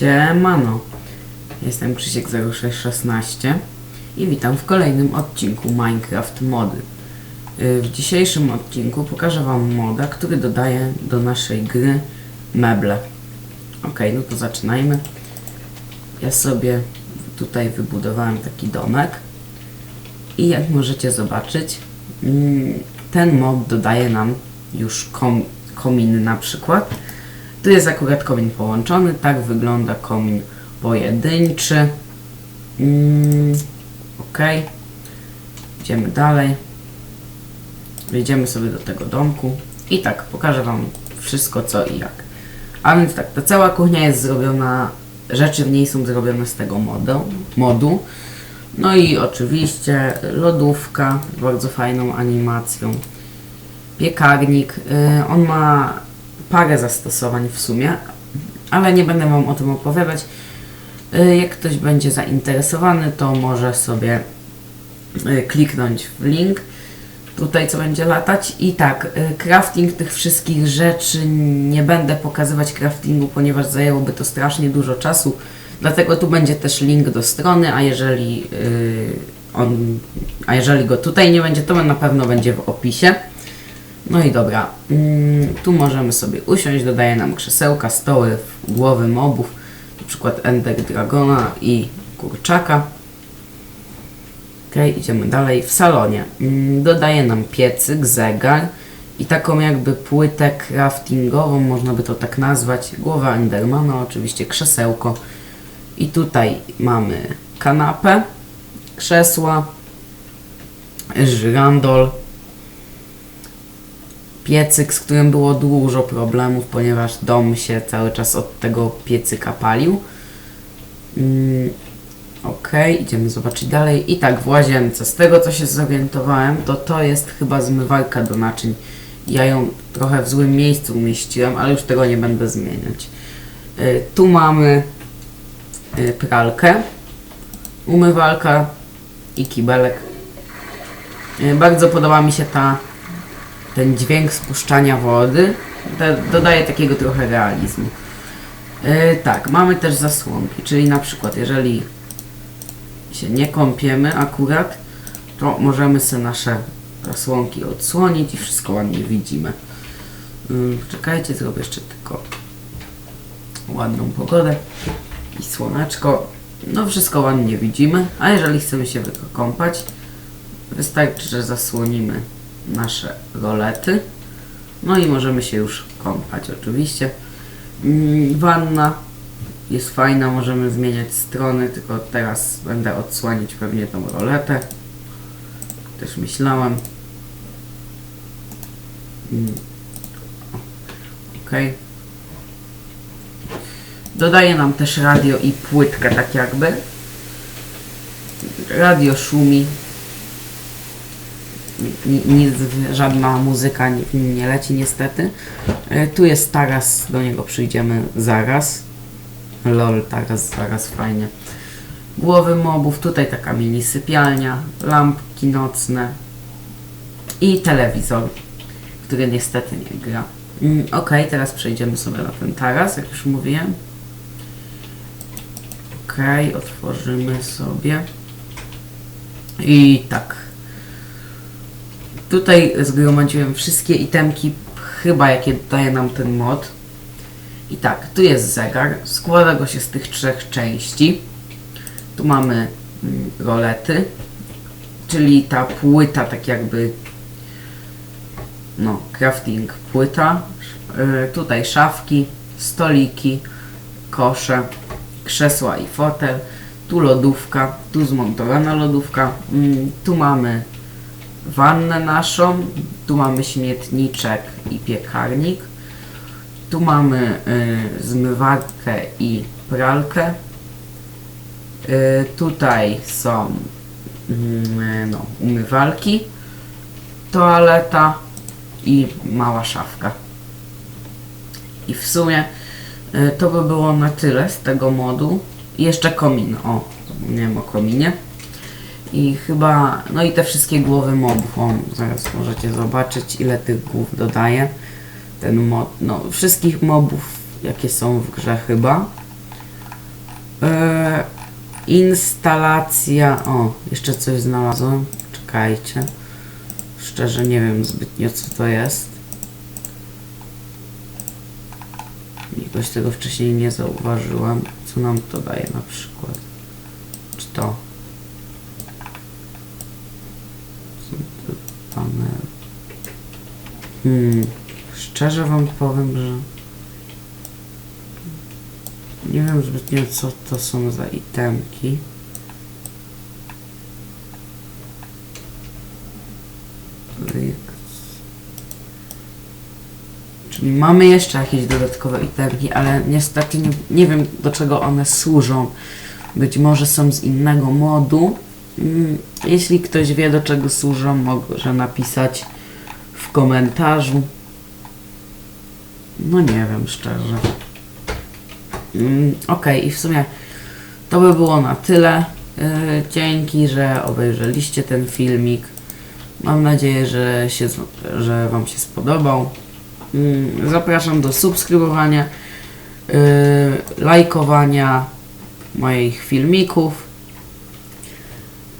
Siemano, jestem Krzysiek0616 i witam w kolejnym odcinku Minecraft Mody. Y, W dzisiejszym odcinku pokażę Wam moda, który dodaje do naszej gry meble. Ok, no to zaczynajmy. Ja sobie tutaj wybudowałem taki domek i jak możecie zobaczyć, mm, ten mod dodaje nam już kom, kominy na przykład. Tu jest akurat komin połączony, tak wygląda komin pojedynczy. Mm, ok. Idziemy dalej. Wejdziemy sobie do tego domku i tak pokażę Wam wszystko co i jak. A więc tak, ta cała kuchnia jest zrobiona, rzeczy w niej są zrobione z tego modu. modu. No i oczywiście lodówka z bardzo fajną animacją. Piekarnik, y, on ma parę zastosowań w sumie, ale nie będę Wam o tym opowiadać. Y, Jak ktoś będzie zainteresowany, to może sobie y, kliknąć w link tutaj, co będzie latać. I tak, y, crafting tych wszystkich rzeczy nie będę pokazywać craftingu, ponieważ zajęłoby to strasznie dużo czasu. Dlatego tu będzie też link do strony, a jeżeli on, a jeżeli go tutaj nie będzie, to na pewno będzie w opisie. No i dobra, mm, tu możemy sobie usiąść, dodaje nam krzesełka, stoły, głowy mobów, na przykład Ender Dragona i Kurczaka. Ok, idziemy dalej. W salonie mm, dodaje nam piecyk, zegar i taką jakby płytę craftingową, można by to tak nazwać. Głowa Endermana, oczywiście krzesełko. I tutaj mamy kanapę, krzesła, żyrandol, piecyk, z którym było dużo problemów, ponieważ dom się cały czas od tego piecyka palił. Mm, ok, idziemy zobaczyć dalej. I tak w łazience, z tego co się zorientowałem, to to jest chyba zmywarka do naczyń. Ja ją trochę w złym miejscu umieściłem, ale już tego nie będę zmieniać. Y, tu mamy y, pralkę, umywalka i kibelek. Y, bardzo podoba mi się ta ten dźwięk spuszczania wody da, dodaje takiego trochę realizmu. Yy, tak, mamy też zasłonki, czyli na przykład jeżeli się nie kąpiemy akurat, to możemy sobie nasze zasłonki odsłonić i wszystko ładnie widzimy. Yy, czekajcie, zrobię jeszcze tylko ładną pogodę i słoneczko. No wszystko ładnie widzimy, a jeżeli chcemy się wykąpać, wystarczy, że zasłonimy nasze rolety. No i możemy się już kąpać oczywiście. Mm, Wanna jest fajna, możemy zmieniać strony, tylko teraz będę odsłaniać pewnie tą roletę. Też myślałem. Mm. Ok. Dodaje nam też radio i płytkę tak jakby. Radio szumi, nic, żadna muzyka nie, nie leci niestety. E, Tu jest taras, do niego przyjdziemy zaraz. Lol, taras, zaraz, fajnie. Głowy mobów, tutaj taka mini sypialnia, lampki nocne i telewizor, który niestety nie gra. Mm, ok, teraz przejdziemy sobie na ten taras, jak już mówiłem. Ok, otworzymy sobie. I tak, Tutaj zgromadziłem wszystkie itemki, chyba jakie daje nam ten mod. I tak, tu jest zegar. Składa go się z tych trzech części. Tu mamy mm, rolety, czyli ta płyta, tak jakby no, crafting płyta. Yy, tutaj szafki, stoliki, kosze, krzesła i fotel. Tu lodówka, tu zmontowana lodówka. Mm, tu mamy wannę naszą, tu mamy śmietniczek i piekarnik, tu mamy y, zmywarkę i pralkę, y, tutaj są y, no, umywalki, toaleta i mała szafka. I w sumie y, to by było na tyle z tego modu. I jeszcze komin, o, zapomniałem o kominie. I chyba, no i te wszystkie głowy mobów, zaraz możecie zobaczyć ile tych głów dodaje ten mod, no wszystkich mobów jakie są w grze chyba. E, instalacja. O, jeszcze coś znalazłem. Czekajcie. Szczerze nie wiem zbytnio co to jest. Jakoś tego wcześniej nie zauważyłem. Co nam to daje na przykład? Czy to? Są panele. Hmm. Szczerze wam powiem, że nie wiem zbytnio co to są za itemki. Czyli mamy jeszcze jakieś dodatkowe itemki, ale niestety nie, nie wiem do czego one służą. Być może są z innego modu. Mm, Jeśli ktoś wie do czego służą, może napisać w komentarzu. No nie wiem szczerze. Mm, Okej, i w sumie to by było na tyle. Yy, dzięki, że obejrzeliście ten filmik. Mam nadzieję, że, się, że Wam się spodobał. Mm, Zapraszam do subskrybowania, yy, lajkowania moich filmików.